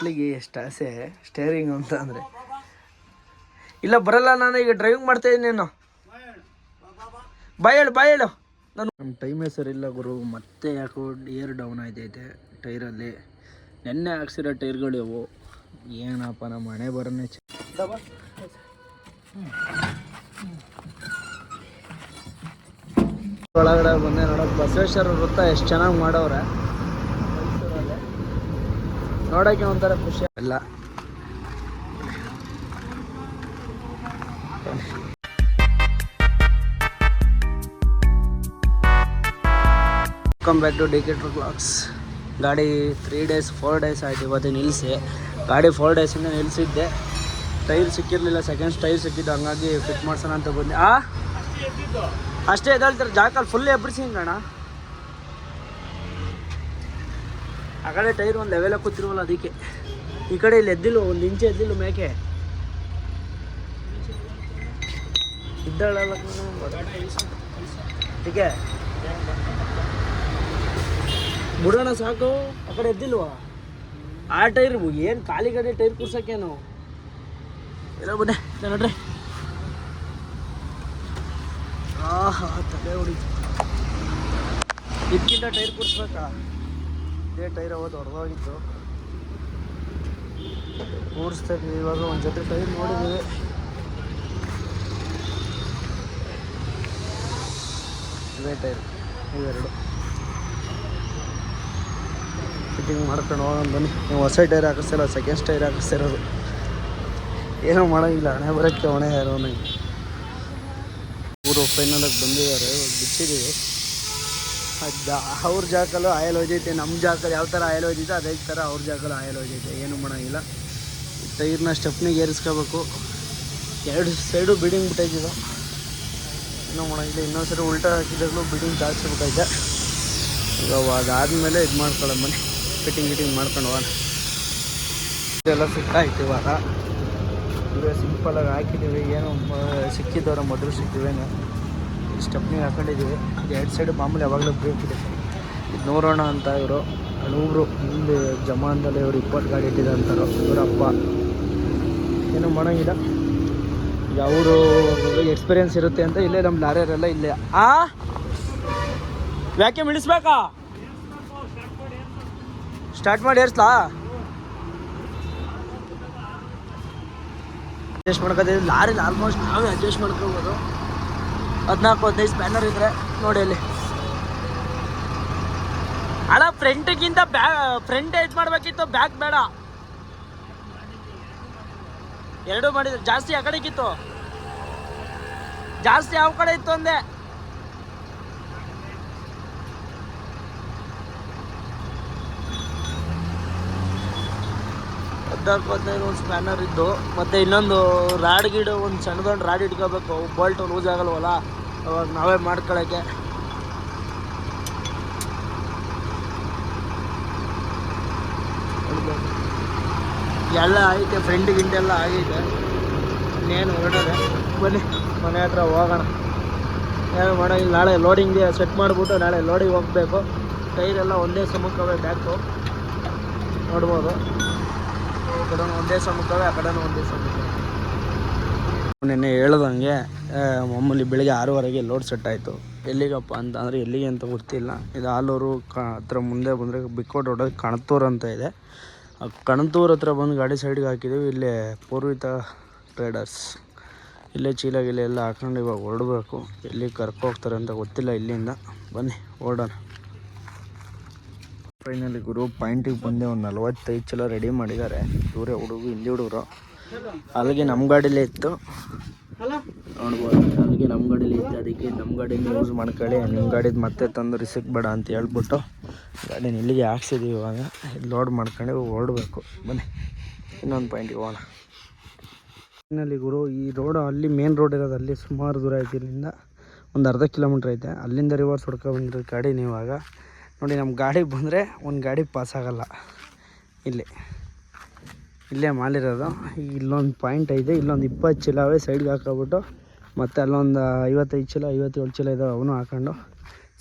ಮಕ್ಕಳಿಗೆ ಎಷ್ಟು ಆಸೆ ಸ್ಟೇರಿಂಗ್ ಅಂತ ಅಂದರೆ. ಇಲ್ಲ, ಬರಲ್ಲ, ನಾನು ಈಗ ಡ್ರೈವಿಂಗ್ ಮಾಡ್ತಾ ಇದ್ದೀನೇನು ಬಾಯ್ ಹೇಳು ಬಾಯ್ ಹೇಳು. ನಾನು ನಮ್ಮ ಟೈಮೇ ಸರಿ ಇಲ್ಲ ಗುರು, ಮತ್ತೆ ಯಾಕೋ ಏರ್ ಡೌನ್ ಆಯ್ತೈತೆ ಟೈರಲ್ಲಿ ನೆನ್ನೆ ಹಾಕ್ಸಿರೋ ಟೈರ್ಗಳು ಇವು. ಏನಪ್ಪ ನಮ್ಮ ಮನೆ ಬರೋನೇ ಚ ಒಳಗಡೆ ಬಂದೆ ನೋಡೋಕೆ ಬಸವೇಶ್ವರ ವೃತ್ತ ಎಷ್ಟು ಚೆನ್ನಾಗಿ ಮಾಡವ್ರೆ. ನೋಡೋಕೆ ಒಂಥರ ಖುಷಿ. ಎಲ್ಲ welcome back to DK tour blogs ಗಾಡಿ ತ್ರೀ ಡೇಸ್ ಫೋರ್ ಡೇಸ್ ಆಯಿತು ಇವತ್ತು ನಿಲ್ಲಿಸಿ ಗಾಡಿ ಫೋರ್ ಡೇಸಿಂದ ನಿಲ್ಲಿಸಿದ್ದೆ ಟೈರ್ ಸಿಕ್ಕಿರಲಿಲ್ಲ ಸೆಕೆಂಡ್ಸ್ ಟೈರ್ ಸಿಕ್ಕಿದ್ದು ಹಂಗಾಗಿ ಫಿಟ್ ಮಾಡ್ಸೋಣ ಅಂತ ಬಂದೆ. ಆ? ಅಷ್ಟೇ ಎದ್ದೇಳ್ತಾರೆ ಜಾಕಲ್ಲಿ ಫುಲ್ ಎಬ್ಬಿಸಿಂಗಣ್ಣ ಆ ಕಡೆ ಟೈರ್ ಒಂದು ಲೆವೆಲ ಕೂತಿರುವಲ್ಲ ಅದಕ್ಕೆ. ಈ ಕಡೆ ಇಲ್ಲಿ ಎದ್ದಿಲ್ಲ, ಒಂದು ಇಂಚು ಎದ್ದಿಲ್ಲ ಮೇಕೆ. ಇದ್ದಾಳಲ್ಲ ಅದಕ್ಕೆ ಬಿಡೋಣ ಸಾಕು. ಆ ಕಡೆ ಎದ್ದಿಲ್ವಾ? ಆ ಟೈರ್, ಏನು ಖಾಲಿ ಕಡೆ ಟೈರ್ ಕೂರ್ಸಕ್ಕೇನು ಎಲ್ಲ ಬನ್ನಿ ನೋಡ್ರಿ. ಆಹಾ, ತಲೆ ಹೊಡಿ ಇದಕ್ಕಿಂತ ಟೈರ್ ಕೂರಿಸ್ಬೇಕಾ? ಇದೇ ಟೈರ್ ಅವತ್ತು ಹೊಡೆದೋಗಿತ್ತು ಕೂರಿಸ್ತಾ ಇದ್ವಿ ಇವಾಗ ಒಂದು ಜೊತೆ ಟೈರ್ ನೋಡಿದ್ದೀವಿ ಇದೇ ಟೈರ್, ಇವೆರಡು. ಫಿಟ್ಟಿಂಗ್ ಮಾಡ್ಕೊಂಡು ಹೋಗೋಣ ಬನ್ನಿ. ನೀವು ಹೊಸ ಟೈರ್ ಹಾಕಿಸ್ತಿರೋ ಸೆಕೆಂಡ್ ಟೈರ್ ಹಾಕಿಸ್ತಿರೋದು. ಏನೂ ಮಾಡೋಂಗಿಲ್ಲ, ಹಣೆ ಬರೋಕ್ಕೆ ಹೊಣೆ ಯಾರು ನನಗೆ ಊರು ಫೈನಲಾಗಿ ಬಂದಿದ್ದಾರೆ ಬಿಚ್ಚಿದ್ದೀವಿ ಅಜ್ಜ ಅವ್ರ ಜಾಗಲ್ಲೂ ಆಯಲ್ ಹೋಗೈತೆ ನಮ್ಮ ಜಾಗದಲ್ಲಿ ಯಾವ ಥರ ಆಯಲ್ ಹೋಗೈತೆ ಅದೇ ಥರ ಅವ್ರ ಜಾಗಲ್ಲೂ ಆಯಲ್ ಹೋಗೈತೆ ಏನು ಮಾಡೋಂಗಿಲ್ಲ. ಟೈರ್ನ ಸ್ಟೆಪ್ನಿಗೆ ಏರಿಸ್ಕೋಬೇಕು. ಎರಡು ಸೈಡು ಬಿಡಿಂಗ್ ಬಿಟ್ಟೈತಿದ್ದು ಏನೂ ಮಾಡೋಂಗಿಲ್ಲ, ಇನ್ನೊಂದು ಸರಿ ಉಲ್ಟಾ ಹಾಕಿದಾಗಲೂ ಬಿಡಿಂಗ್ ಜಾಸ್ತಿಬಿಟ್ಟೈತೆ ಈಗ ಅದಾದಮೇಲೆ ಇದು ಮಾಡ್ಕೊಳ್ಳೋ ಬನ್ನಿ. ಫಿಟ್ಟಿಂಗ್ ಗಿಟಿಂಗ್ ಮಾಡ್ಕೊಂಡು ಹೋಗೋಣ. ಇದೆಲ್ಲ ಆಯ್ತು ಇವಾಗ. ಈಗ ಸಿಂಪಲಾಗಿ ಹಾಕಿದ್ದೀವಿ. ಏನು ಸಿಕ್ಕಿದವರ ಮೊದಲು ಸಿಕ್ಕಿವೇನು ಸ್ಟೆಪ್ನಿಗೆ ಹಾಕೊಂಡಿದ್ದೀವಿ. ಇದು ಎರಡು ಸೈಡ್ ಮಾಮೂಲಿ ಯಾವಾಗಲೂ ಬ್ರೇಕ್ ಇದೆ. ಇದು ನೋಡೋಣ ಅಂತ ಇವರು. ಹಳೂರು ಇಲ್ಲಿ ಜಮಾನದಲ್ಲಿ ಇವರು ಇಪ್ಪತ್ತು ಗಾಡಿ ಇಟ್ಟಿದೆ ಅಂತಾರೋ. ಇವರಪ್ಪ. ಏನೂ ಮಾಡೋಂಗಿಲ್ಲ. ಅವರು ಎಕ್ಸ್ಪೀರಿಯನ್ಸ್ ಇರುತ್ತೆ ಅಂತ ಇಲ್ಲೇ ನಮ್ಮ ಲಾರಿಯರೆಲ್ಲ ಇಲ್ಲೇ. ಆ? ವ್ಯಾಕ್ಯೂಮ್ ಇಳಿಸ್ಬೇಕಾ? ಸ್ಟಾರ್ಟ್ ಮಾಡಿ, ಏರ್ಸ್ಲಾ? ಅಡ್ಜಸ್ಟ್ ಮಾಡ್ಕೋತೀವಿ. ಲಾರಿಲಿ ಆಲ್ಮೋಸ್ಟ್ ನಾವೇ ಅಡ್ಜಸ್ಟ್ ಮಾಡ್ಕೋಬೋದು. ಹದಿನಾಲ್ಕು, ಹದಿನೈದು ಸ್ಪ್ಯಾನರ್ ಇದ್ರೆ ನೋಡಿ ಅಲ್ಲಿ. ಅಲ್ಲ ಫ್ರಂಟ್ಗಿಂತ ಬ್ಯಾ ಫ್ರಂಟ್ ಇದು ಮಾಡಬೇಕಿತ್ತು ಬ್ಯಾಕ್ ಬೇಡ. ಎರಡು ಮಾಡಿದ್ರೆ, ಜಾಸ್ತಿ ಆ ಕಡೆಗಿತ್ತು. ಜಾಸ್ತಿ ಯಾವ ಕಡೆ ಇತ್ತು ಅಂದೆ? ಹದಿನಾಲ್ಕು, ಹದಿನೈದು ಒಂದು ಸ್ಪ್ಯಾನರ್ ಇದ್ದು, ಮತ್ತೆ ಇನ್ನೊಂದು ರಾಡ್ ಗಿಡ, ಒಂದು ಸಣ್ಣದೊಂದು ರಾಡ್ ಇಟ್ಕೋಬೇಕು ಬೋಲ್ಟ್ ಲೂಸ್ ಆಗಲ್ವಲ್ಲ? ಅವಾಗ ನಾವೇ ಮಾಡ್ಕೊಳಕ್ಕೆ. ಎಲ್ಲ ಐತೆ ಫ್ರೆಂಡ್ ಗಿಂಡೆಲ್ಲ ಆಗೈತೆ ಇನ್ನೇನು ಹೊರಡೋದೆ. ಬನ್ನಿ, ಮನೆ ಹತ್ರ ಹೋಗೋಣ. ಏನು ಇಲ್ಲಿ ನಾಳೆ ಲೋಡಿಂಗ್ಗೆ ಸೆಟ್ ಮಾಡಿಬಿಟ್ಟು ನಾಳೆ ಲೋಡಿಗೆ ಹೋಗಬೇಕು. ಟೈರೆಲ್ಲ ಒಂದೇ ಸಮಕ್ಕವೇ ಬ್ಯಾಕು ನೋಡ್ಬೋದು. ಈ ಕಡೆ ಒಂದೇ ಸಮಕ್ಕವೇ ಆ ಕಡೆ ಒಂದೇ ಸಮಕ್ಕವೇ ನಿನ್ನೆ ಹೇಳ್ದಂಗೆ ಮಾಮೂಲಿ ಬೆಳಿಗ್ಗೆ ಆರೂವರೆಗೆ ಲೋಡ್ ಸೆಟ್ ಆಯಿತು. ಎಲ್ಲಿಗಪ್ಪ ಅಂತ ಅಂದರೆ ಎಲ್ಲಿಗೆ ಅಂತ ಗೊತ್ತಿಲ್ಲ. ಇದು ಆಲೂರು ಕ ಹತ್ರ ಮುಂದೆ ಬಂದರೆ ಬಿಕ್ಕೋಟ್ ರೋಡಲ್ಲಿ ಕಣತೂರು ಅಂತ ಇದೆ. ಆ ಕಣತೂರು ಹತ್ರ ಬಂದು ಗಾಡಿ ಸೈಡ್ಗೆ ಹಾಕಿದ್ದೀವಿ ಇಲ್ಲೇ ಪೂರ್ವಿತ ಟ್ರೇಡರ್ಸ್ ಇಲ್ಲೇ ಚೀಲ ಗಿಲ ಎಲ್ಲ ಹಾಕೊಂಡು ಇವಾಗ ಹೊರಡಬೇಕು. ಎಲ್ಲಿ ಕರ್ಕೋಗ್ತಾರೆ ಅಂತ ಗೊತ್ತಿಲ್ಲ ಇಲ್ಲಿಂದ. ಬನ್ನಿ, ಓಡೋಣ. ಫೈನಲಿ ಗುರು ಪಾಯಿಂಟಿಗೆ ಬಂದೆ. ಒಂದು ನಲ್ವತ್ತೈದು ಚಲ ರೆಡಿ ಮಾಡಿದ್ದಾರೆ. ಇವರೇ ಹುಡುಗರು, ಹಿಂದಿ ಹುಡುಗರು. ಅಲ್ಲಿಗೆ ನಮ್ಮ ಗಾಡೀಲೇ ಇತ್ತು. ನೋಡ್ಬೋದು ಅಲ್ಲಿಗೆ ನಮ್ಮ ಗಾಡೀಲಿ ಇತ್ತು ಅದಕ್ಕೆ ನಮ್ಮ ಗಾಡಿನ ಯೂಸ್ ಮಾಡ್ಕೊಳ್ಳಿ. ನಿಮ್ಮ ಗಾಡಿದು ಮತ್ತೆ ತಂದು ರಿಸಿಕ್ ಬೇಡ ಅಂತ ಹೇಳ್ಬಿಟ್ಟು ಗಾಡಿನ ಇಲ್ಲಿಗೆ ಹಾಕ್ಸಿದ್ದೀವಿ ಇವಾಗ. ಲೋಡ್ ಮಾಡ್ಕೊಂಡು ಹೊರಡಬೇಕು ಬನ್ನಿ, ಇನ್ನೊಂದು ಪಾಯಿಂಟಿಗೆ ಹೋಗೋಣ. ಫೈನಲಿ ಗುರು, ಈ ರೋಡ್ ಅಲ್ಲಿ ಮೇನ್ ರೋಡ್ ಇರೋದು ಅಲ್ಲಿ ಸುಮಾರು ದೂರ ಐತೆ. ಇಲ್ಲಿಂದ ಒಂದು ಅರ್ಧ ಕಿಲೋಮೀಟ್ರ್ ಐತೆ. ಅಲ್ಲಿಂದ ರಿವರ್ಸ್ ಹೊಡ್ಕೊ ಬಂದಿರೋ ಗಾಡಿ ಇವಾಗ. ನೋಡಿ ನಮ್ಮ ಗಾಡಿಗೆ ಬಂದರೆ ಒಂದು ಗಾಡಿ ಪಾಸ್ ಆಗಲ್ಲ. ಇಲ್ಲಿ. ಇಲ್ಲೇ ಮಾಡಿರೋದು. ಇಲ್ಲೊಂದು ಪಾಯಿಂಟ್ ಐತೆ, ಇಲ್ಲೊಂದು ಇಪ್ಪತ್ತು ಚೀಲವೇ ಸೈಡ್ಗೆ ಹಾಕೋಬಿಟ್ಟು ಮತ್ತು ಅಲ್ಲೊಂದು ಐವತ್ತೈದು ಚೀಲ, ಐವತ್ತೇಳು ಚೀಲ ಇದಾವೆ, ಅವನು ಹಾಕೊಂಡು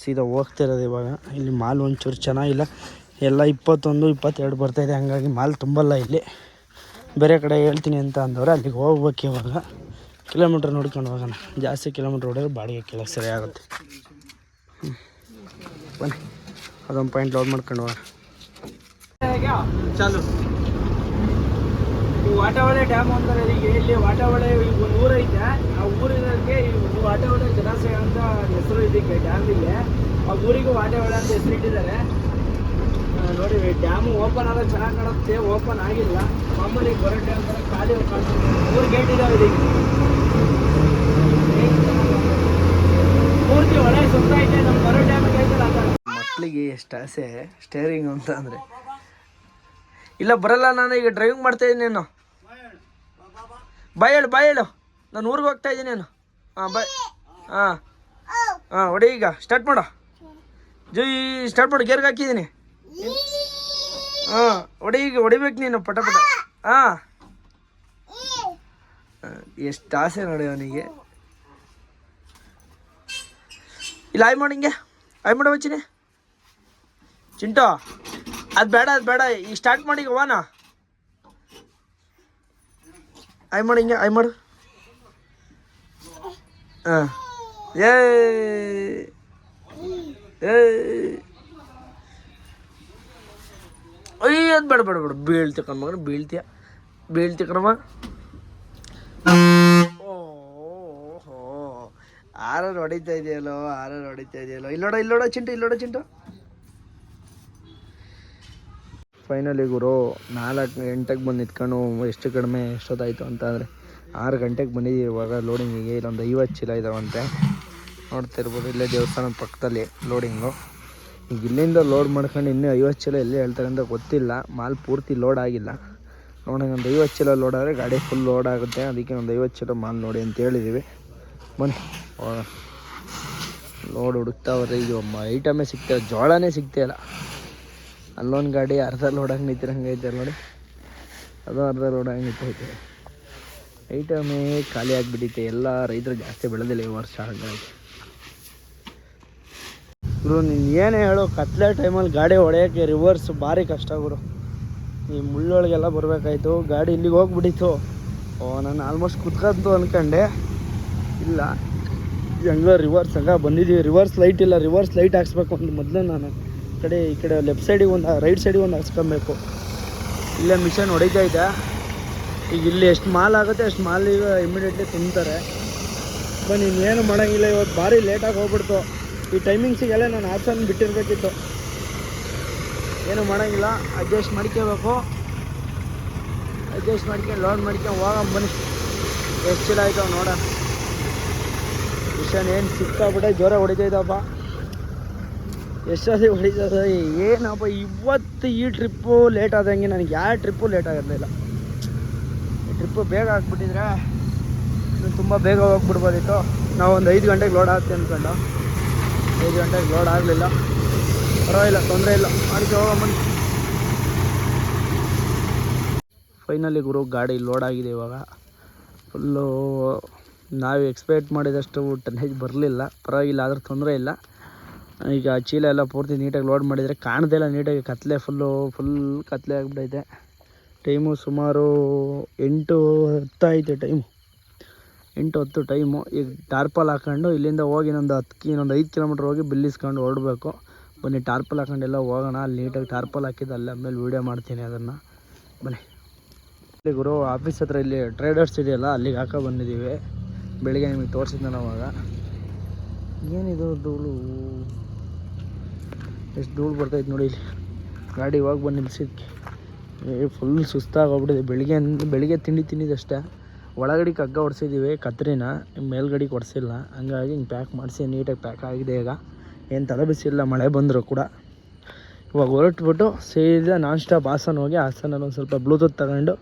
ಸೀದಾ ಹೋಗ್ತಿರೋದು ಇವಾಗ. ಇಲ್ಲಿ ಮಾಲ್ ಒಂಚೂರು ಚೆನ್ನಾಗಿಲ್ಲ. ಎಲ್ಲ ಇಪ್ಪತ್ತೊಂದು, ಇಪ್ಪತ್ತೆರಡು ಬರ್ತಾಯಿದೆ ಹಾಗಾಗಿ ಮಾಲ್ ತುಂಬಲ್ಲ ಇಲ್ಲಿ. ಬೇರೆ ಕಡೆ ಹೇಳ್ತೀನಿ ಅಂತ ಅಂದವ್ರೆ, ಅಲ್ಲಿಗೆ ಹೋಗ್ಬೇಕು ಇವಾಗ. ಕಿಲೋಮೀಟ್ರ್ ನೋಡ್ಕೊಂಡು ಹೋಗೋಣ. ಜಾಸ್ತಿ ಕಿಲೋಮೀಟ್ರ್ ಹೊಡೆದ್ರೆ ಬಾಡಿಗೆ ಕೆಲಸ ಸರಿ ಆಗುತ್ತೆ. ಬನ್ನಿ, ಅದೊಂದು ಪಾಯಿಂಟ್ ಲೋಡ್ ಮಾಡ್ಕೊಂಡು ಹೋಗೋಣ. ಚಾಲು. ವಾಟಾವಳೆ ಡ್ಯಾಮ್ ಅಂತಾರೆ ಈಗ ಇಲ್ಲಿ ವಾಟಾವಳೆ ಈಗ ಒಂದು ಊರೈತೆ ಆ ಊರಿನಕ್ಕೆ ಈ ವಾಟಾವಳೆ ಜಲಾಶಯ ಅಂತ ಹೆಸರು ಇದಕ್ಕೆ ಡ್ಯಾಮಿಗೆ ಆ ಊರಿಗೂ ವಾಟಾವಳೆ ಅಂತ ಹೆಸರು ಇಟ್ಟಿದ್ದಾರೆ. ನೋಡಿ, ಡ್ಯಾಮು ಓಪನ್ ಆದ್ರೆ ಚೆನ್ನಾಗಿ ಕಾಣುತ್ತೆ, ಓಪನ್ ಆಗಿಲ್ಲ. ಮಾಮೂಲಿ ಬರೋ ಡ್ಯಾಮ್ ಖಾಲಿ ಕಾಣ್ತದೆ. ಮೂರು ಗೇಟ್ ಇದಾವೆ ಇದಕ್ಕೆ ಪೂರ್ತಿ ಒಳ್ಳೆ ಸುತ್ತ ಐತೆ ನಮ್ಮ ಬರೋ ಡ್ಯಾಮ್ ಮಕ್ಕಳಿಗೆ ಎಷ್ಟು ಆಸೆ ಸ್ಟೇರಿಂಗ್ ಅಂತ ಅಂದರೆ. ಇಲ್ಲ, ಬರಲ್ಲ, ನಾನು ಈಗ ಡ್ರೈವಿಂಗ್ ಮಾಡ್ತಾ ಇದ್ದೀನಿ. ನಾನು ಬಾಯ್ ಹೇಳು ಬಾಯ್ ಹೇಳು. ನಾನು ಊರಿಗೆ ಹೋಗ್ತಾ ಇದ್ದೀನಿ ನಾನು. ಹಾಂ, ಬಾಯ್. ಹಾಂ. ಹಾಂ, ಹೊಡಿ ಈಗ. ಸ್ಟಾರ್ಟ್ ಮಾಡು. ಜೈ ಸ್ಟಾರ್ಟ್ ಮಾಡು. ಗೇರ್ಗೆ ಹಾಕಿದ್ದೀನಿ. ಹಾಂ, ಹೊಡಿ ಈಗ, ಹೊಡಿಬೇಕು ನೀನು ಪಟ ಪಟ. ಹಾಂ. ಎಷ್ಟು ಆಸೆ ನೋಡಿ ಅವನಿಗೆ. ಇಲ್ಲ ಆಯ್ ಮಾಡಿ ಹಿಂಗೆ. ಆಯ್ ಮಾಡಿ ಬಚ್ಚಿನಿ ಚಿಂಟು, ಅದು ಬೇಡ ಅದು ಬೇಡ. ಈಗ ಸ್ಟಾರ್ಟ್ ಮಾಡಿ ಈಗ ಆಯ್ ಮಾಡಿ ಹಿಂಗೆ ಆಯ್ ಮಾಡು ಹಾಂ ಏ ಅದು ಬೇಡ ಬೇಡ ಬೇಡ ಬೀಳ್ತಿ ಕಣ್ಮಗನ ಬೀಳ್ತೀಯ ಬೀಳ್ತಿ ಕಣಮ್ಮ ಓಹೋ ಹೊಡಿತಾ ಇದೆಯಲ್ಲೋ ಆರೆ ಹೊಡಿತಾ ಇದೆಯಲ್ಲೋ ಇಲ್ಲೋಡ ಇಲ್ಲೋಡ ಚಿಂಟು ಇಲ್ಲೋಡ ಚಿಂಟು ಫೈನಲಿ ಗುರು, ನಾಲ್ಕು, ಎಂಟಕ್ಕೆ ಬಂದು ನಿಂತ್ಕೊಂಡು ಎಷ್ಟು ಕಡಿಮೆ, ಎಷ್ಟೊತ್ತಾಯಿತು ಅಂತ ಅಂದರೆ ಆರು ಗಂಟೆಗೆ ಬಂದಿದ್ದೀವಿ ಇವಾಗ ಲೋಡಿಂಗಿಗೆ ಇಲ್ಲೊಂದು ಐವತ್ತು ಚೀಲ ಇದಾವಂತೆ. ನೋಡ್ತಿರ್ಬೋದು ಇಲ್ಲೇ ದೇವಸ್ಥಾನದ ಪಕ್ಕದಲ್ಲಿ ಲೋಡಿಂಗು ಈಗ ಇಲ್ಲಿಂದ ಲೋಡ್ ಮಾಡ್ಕೊಂಡು ಇನ್ನೂ ಐವತ್ತು ಚೀಲ ಎಲ್ಲಿ ಹೇಳ್ತಾರೆ ಅಂತ ಗೊತ್ತಿಲ್ಲ. ಮಾಲ್ ಪೂರ್ತಿ ಲೋಡ್ ಆಗಿಲ್ಲ. ನೋಡೋಣ, ಒಂದು ಐವತ್ತು ಚೀಲ ಲೋಡ್ ಆದರೆ ಗಾಡಿ ಫುಲ್ ಲೋಡ್ ಆಗುತ್ತೆ. ಅದಕ್ಕೆ ಒಂದು ಐವತ್ತು ಚೀಲ ಮಾಲ್ ನೋಡಿ ಅಂತ ಹೇಳಿದ್ದೀವಿ. ಬನ್ನಿ. ಹೋಗೋಣ ಲೋಡ್ ಹುಡುಕ್ತಾವ್ರೆ ಈಗ ಐಟಮೇ ಸಿಗ್ತಾ ಜೋಳನೇ ಸಿಗ್ತಾಯಿಲ್ಲ ಅಲ್ಲೊಂದು ಗಾಡಿ ಅರ್ಧ ಲೋಡ್ ಹಂಗೆ ನಿಂತಿರಂಗೆ ಐತೆ ನೋಡಿ. ಅದು ಅರ್ಧ ಲೋಡಂಗೆ ನಿಂತೈತೆ ಐಟಮೇ ಖಾಲಿ ಆಗಿಬಿಟ್ಟೈತೆ ಎಲ್ಲ ರೈತರು ಜಾಸ್ತಿ ಬೆಳೆದಿಲ್ಲ ಈ ವರ್ಷ ಹಂಗಾಗಿ. ಗುರು, ನೀನು ಏನೇ ಹೇಳು, ಕತ್ಲೆ ಟೈಮಲ್ಲಿ ಗಾಡಿ ಹೊಡೆಯೋಕ್ಕೆ ರಿವರ್ಸ್ ಭಾರಿ ಕಷ್ಟ ಗುರು. ಈ ಮುಳ್ಳೊಳಗೆಲ್ಲ ಬರಬೇಕಾಯ್ತು. ಗಾಡಿ ಇಲ್ಲಿಗೆ ಹೋಗ್ಬಿಟ್ಟಿತ್ತು. ಓ, ನಾನು ಆಲ್ಮೋಸ್ಟ್ ಕುತ್ಕಂತು ಅಂದ್ಕೊಂಡೆ ಇಲ್ಲ, ಹೆಂಗೋ ರಿವರ್ಸ್ ಹಂಗ ಬಂದಿದ್ದೀವಿ ರಿವರ್ಸ್ ಲೈಟ್ ಇಲ್ಲ. ರಿವರ್ಸ್ ಲೈಟ್ ಹಾಕ್ಸ್ಬೇಕು ಅಂತ ಮೊದಲು ನಾನು. ಕಡೆ, ಈ ಕಡೆ ಲೆಫ್ಟ್ ಸೈಡಿಗೆ ಒಂದು ರೈಟ್ ಸೈಡಿಗೆ ಒಂದು ಹಾಕ್ಸ್ಕೊಬೇಕು ಇಲ್ಲೇ ಮಿಷನ್ ಹೊಡಿತಾ ಇದೆ. ಈಗ ಇಲ್ಲಿ ಎಷ್ಟು ಮಾಲ್ ಆಗುತ್ತೆ, ಅಷ್ಟು ಮಾಲ್ ಈಗ ಇಮಿಡಿಯೇಟ್ಲಿ ತುಂಬ್ತಾರೆ. ಬನ್ನಿ, ಇನ್ನೇನು ಮಾಡೋಂಗಿಲ್ಲ ಇವತ್ತು ಭಾರಿ ಲೇಟಾಗಿ ಹೋಗ್ಬಿಡ್ತು. ಈ ಟೈಮಿಂಗ್ಸಿಗೆಲ್ಲ ನಾನು ಆಪ್ಷನ್ ಬಿಟ್ಟಿರಬೇಕಿತ್ತು. ಏನು ಮಾಡೋಂಗಿಲ್ಲ ಅಡ್ಜಸ್ಟ್ ಮಾಡ್ಕೋಬೇಕು. ಅಡ್ಜಸ್ಟ್ ಮಾಡ್ಕೊಂಡು ಲೋನ್ ಮಾಡ್ಕೊಂಡು ಹೋಗೋ ಬನ್ನಿ. ಎಷ್ಟು ಚಿಡ ಆಯ್ತಾವೆ ನೋಡೋಣ. ಮಿಷನ್ ಏನು ಸಿಕ್ಕಾಬಿಟ್ಟೆ ಜೋರ ಹೊಡಿತೈತಪ್ಪ ಎಷ್ಟೊತ್ತಿಗೆ ಹೊಡಿತದೆ ಏನಪ್ಪ, ಇವತ್ತು ಈ ಟ್ರಿಪ್ಪು ಲೇಟ್ ಆದಂಗೆ ನನಗೆ ಯಾವ ಟ್ರಿಪ್ಪು ಲೇಟ್ ಆಗಿರಲಿಲ್ಲ ಟ್ರಿಪ್ಪು ಬೇಗ ಹಾಕ್ಬಿಟ್ಟಿದ್ರೆ ತುಂಬ ಬೇಗ ಹೋಗ್ಬಿಡ್ಬೋದಿತ್ತು. ನಾವು ಒಂದು ಐದು ಗಂಟೆಗೆ ಲೋಡ್ ಆಗ್ತೀವಿ ಅಂದ್ಕೊಂಡು ಐದು ಗಂಟೆಗೆ ಲೋಡ್ ಆಗಲಿಲ್ಲ. ಪರವಾಗಿಲ್ಲ, ತೊಂದರೆ ಇಲ್ಲ. ಅದಕ್ಕೆ ಹೋಗಮ್ಮ ಫೈನಲಿ ಗುರು, ಗಾಡಿ ಲೋಡ್ ಆಗಿದೆ ಇವಾಗ. ಫುಲ್ಲು ನಾವು ಎಕ್ಸ್ಪೆಕ್ಟ್ ಮಾಡಿದಷ್ಟು ಟನ್ನೇಜ್ ಬರಲಿಲ್ಲ. ಪರವಾಗಿಲ್ಲ, ಆದರೂ ತೊಂದರೆ ಇಲ್ಲ. ಈಗ ಚೀಲ ಎಲ್ಲ ಪೂರ್ತಿ ನೀಟಾಗಿ ಲೋಡ್ ಮಾಡಿದರೆ ಕಾಣದೇ ಇಲ್ಲ, ನೀಟಾಗಿ ಕತ್ತಲೆ ಫುಲ್ಲು ಫುಲ್ ಕತ್ತಲೆ ಆಗಿಬಿಟ್ಟೈತೆ ಟೈಮು ಸುಮಾರು ಎಂಟು ಹತ್ತಾಯಿತು ಟೈಮು ಎಂಟು ಹತ್ತು ಟೈಮು ಈಗ ಟಾರ್ಪಲ್ ಹಾಕ್ಕೊಂಡು ಇಲ್ಲಿಂದ ಹೋಗಿ ಇನ್ನೊಂದು ಹತ್ತು ಇನ್ನೊಂದು ಐದು ಕಿಲೋಮೀಟ್ರ್ ಹೋಗಿ ಬಿಲ್ಲಿಸ್ಕೊಂಡು ಹೊರಡಬೇಕು ಬನ್ನಿ ಟಾರ್ಪಲ್ ಹಾಕೊಂಡೆಲ್ಲ ಹೋಗೋಣ. ಅಲ್ಲಿ ನೀಟಾಗಿ ಟಾರ್ಪಲ್ ಹಾಕಿದ್ದು ಅಲ್ಲಿ ಆಮೇಲೆ ವೀಡಿಯೋ ಮಾಡ್ತೀನಿ ಅದನ್ನು. ಬನ್ನಿ. ಇಲ್ಲಿ ಗುರು ಆಫೀಸ್ ಹತ್ರ ಇಲ್ಲಿ ಟ್ರೇಡರ್ಸ್ ಇದೆಯಲ್ಲ, ಅಲ್ಲಿಗೆ ಹಾಕೋ ಬಂದಿದ್ದೀವಿ. ಬೆಳಿಗ್ಗೆ ನಿಮಗೆ ತೋರಿಸಿದ್ದೆ ಅವಾಗ. ಏನಿದು ಧೂಳು? ಎಷ್ಟು ಧೂಳು ಬರ್ತೈತೆ ನೋಡಿ ಇಲ್ಲಿ. ಗಾಡಿ ಇವಾಗ ಬಂದು ನಿಲ್ಸಿದ್ಕೆ. ಏ ಫುಲ್ ಸುಸ್ತಾಗಿ ಹೋಗ್ಬಿಟ್ಟಿದೆ ಬೆಳಿಗ್ಗೆ ಬೆಳಿಗ್ಗೆ ತಿಂಡಿ ತಿಂದಿದ್ದಷ್ಟೇ. ಒಳಗಡೆ ಕಗ್ಗ ಹೊಡ್ಸಿದ್ದೀವಿ ಕತ್ರಿನ. ಮೇಲ್ಗಡೆಗೆ ಹೊಡ್ಸಿಲ್ಲ ಹಂಗಾಗಿ ಹಿಂಗೆ ಪ್ಯಾಕ್ ಮಾಡಿಸಿ ನೀಟಾಗಿ ಪ್ಯಾಕ್ ಆಗಿದೆ ಈಗ. ಏನು ತಲೆ ಬಿಸಿಲ್ಲ ಮಳೆ ಬಂದರೂ ಕೂಡ. ಇವಾಗ ಹೊರಟ್ಬಿಟ್ಟು ಸೀದಾ ನಾನ್ ಸ್ಟಾಪ್ ಹಾಸನ ಹೋಗಿ, ಹಾಸನಲ್ಲಿ ಒಂದು ಸ್ವಲ್ಪ ಬ್ಲೂಟೂತ್ ತಗೊಂಡು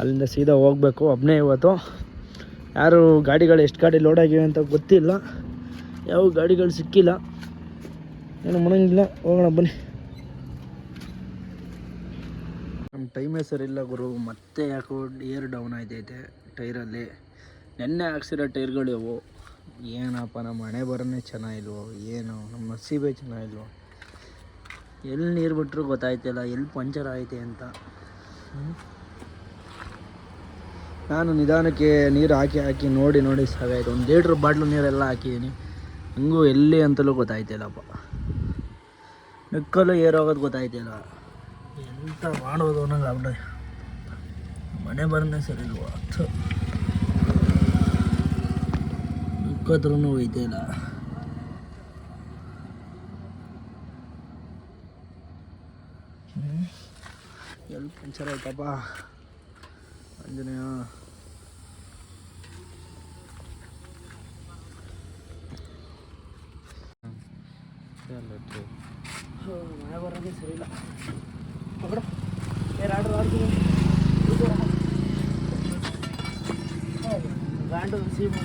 ಅಲ್ಲಿಂದ ಸೀದಾ ಹೋಗಬೇಕು. ಒಬ್ಬನೇ ಇವತ್ತು. ಯಾರು ಗಾಡಿಗಳು ಎಷ್ಟು ಗಾಡಿ ಲೋಡ್ ಆಗಿವೆ ಅಂತ ಗೊತ್ತಿಲ್ಲ. ಯಾವ ಗಾಡಿಗಳು ಸಿಕ್ಕಿಲ್ಲ. ಏನು ಮಾಡಂಗಿಲ್ಲ ಹೋಗೋಣ ಬನ್ನಿ. ನಮ್ಮ ಟೈಮೇ ಇಲ್ಲ ಗುರು, ಮತ್ತೆ ಯಾಕೋ ಏರ್ ಡೌನ್ ಆಯ್ತೈತೆ ಟೈರಲ್ಲಿ. ನೆನ್ನೆ ಹಾಕ್ಸಿರೋ ಟೈರ್ಗಳು ಇವು. ಏನಪ್ಪ, ನಮ್ಮ ಹಣೆ ಬರೋನೇ ಚೆನ್ನಾಗಿಲ್ವೋ, ಏನು, ನಮ್ಮ ನಸೀಬೇ ಚೆನ್ನಾಗಿಲ್ವೋ. ಎಲ್ಲಿ ನೀರು ಬಿಟ್ಟರು ಗೊತ್ತಾಯ್ತಿಲ್ಲ, ಎಲ್ಲಿ ಪಂಚರ್ ಐತೆ ಅಂತ. ನಾನು ನಿಧಾನಕ್ಕೆ ನೀರು ಹಾಕಿ ಹಾಕಿ ನೋಡಿ ನೋಡಿ ಸಾಕಾಯ್ತು ಒಂದು ಲೀಟ್ರ್ ಬಾಟ್ಲು ನೀರೆಲ್ಲ ಹಾಕಿದ್ದೀನಿ ಹಂಗೂ ಎಲ್ಲಿ ಅಂತಲೂ ಗೊತ್ತಾಯ್ತಿಲ್ಲಪ್ಪ. ಮೆಕ್ಕಲು ಏರೋಗೋದು ಗೊತ್ತಾಯ್ತಿಲ್ಲ ಎಂತ ಮಾಡೋದು ಅನ್ನೋದು ಆಗ್ಬಿಟ್ಟೆ ಮನೆ ಬರೋದೇ ಸರಿ ಇಲ್ವಾ? ಮೆಕ್ಕದ್ರೂ ಹ್ಮ್. ಎಲ್ಲಿ ಪಂಚರ್ ಆಯ್ತಪ್ಪ. ಆಂಜನೇಯ. ಹೋ, ಮಳೆ ಬರೋದೇ ಸರಿ ಇಲ್ಲ ಪಕಡು ಏರ್ ಆರ್ಡರ್ ಆಡ್ತೀನಿ ಗಾಂಡು ರಿಸೀವ್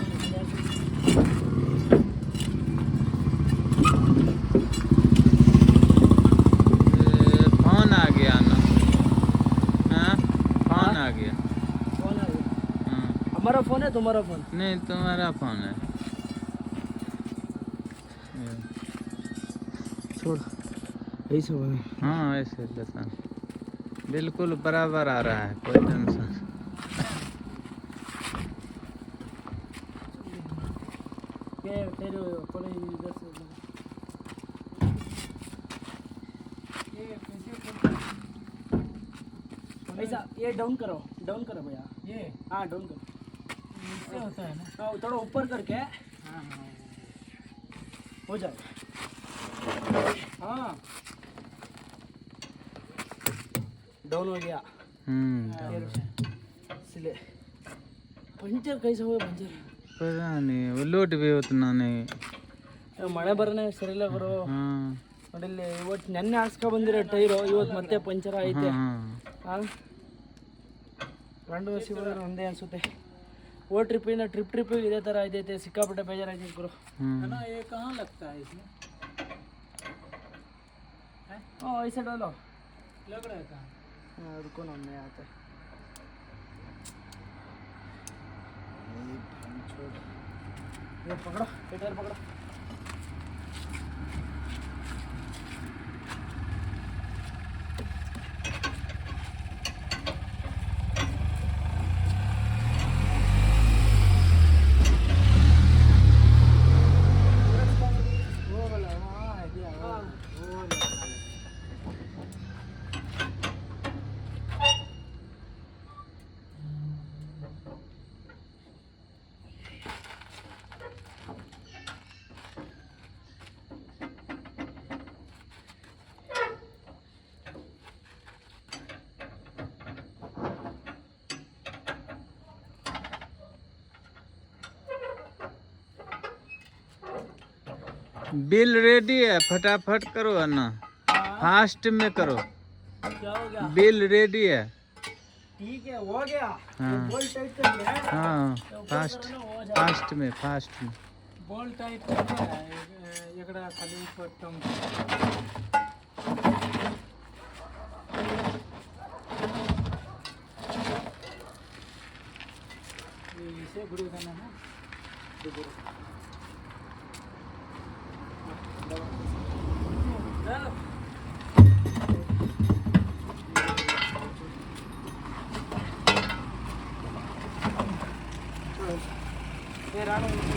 फोन आ गया ना हाँ फोन आ गया फोन आ गया हाँ हमारा फोन है तुम्हारा फोन नहीं तुम्हारा फोन है ऐसे हो। हाँ ऐसे बता बिल्कुल बराबर आ रहा है कोई टेंशन। ये ऐसा डाउन करो डाउन करो भैया। ये? हाँ डाउन करो। इससे होता है ना? हाँ, थोड़ा ऊपर करके। हो जाए हाँ। डाउन हो। गया हम्म इसलिए पंचर कैसे हुआ पंचर पता नहीं वो लोट भी उतना नहीं ಮಳೆ ಬರನೇ ಸರಿ ಇಲ್ಲ ಗುರು हाँ ನೋಡಿ ಇಲ್ಲಿ ಇವತ್ತು ನೆನ್ನೆ ಹಾಕ್ಸ್ಕೊ ಬಂದಿರೋ ಟೈರು ಇವತ್ತು ಮತ್ತೆ ಪಂಚರ್ ಐತೆ हाँ ಹಾಂ ಗಂಡು ಹಸಿ ಬರೋರು ಒಂದೇ ಅನ್ಸುತ್ತೆ ಓ ಟ್ರಿಪ್ಪಿಂದ ಟ್ರಿಪ್ ಟ್ರಿಪ್ಪಿಗೆ ಇದೇ ಥರ ಐದೈತೆ ಸಿಕ್ಕಾಪಟ್ಟೆ ಬೇಜಾರಾಯ್ತು ಗುರು हम्म कहाँ लगता है इसमें हाँ ऐसे डालो लग रहा है कहाँ हाँ रुको ना मैं आता है ये पकड़ो ये टायर पकड़ो बिल रेडी है फटाफट करो अन्ना। फास्ट में करो। क्या हो गया? बिल रेडी है। ठीक है हो गया। हाँ। बोल टाइट कर दिया हाँ। तो फास्ट। हो। फास्ट में फास्ट में। बॉल खाली इसे गुरु करना है गुरु। Verá não.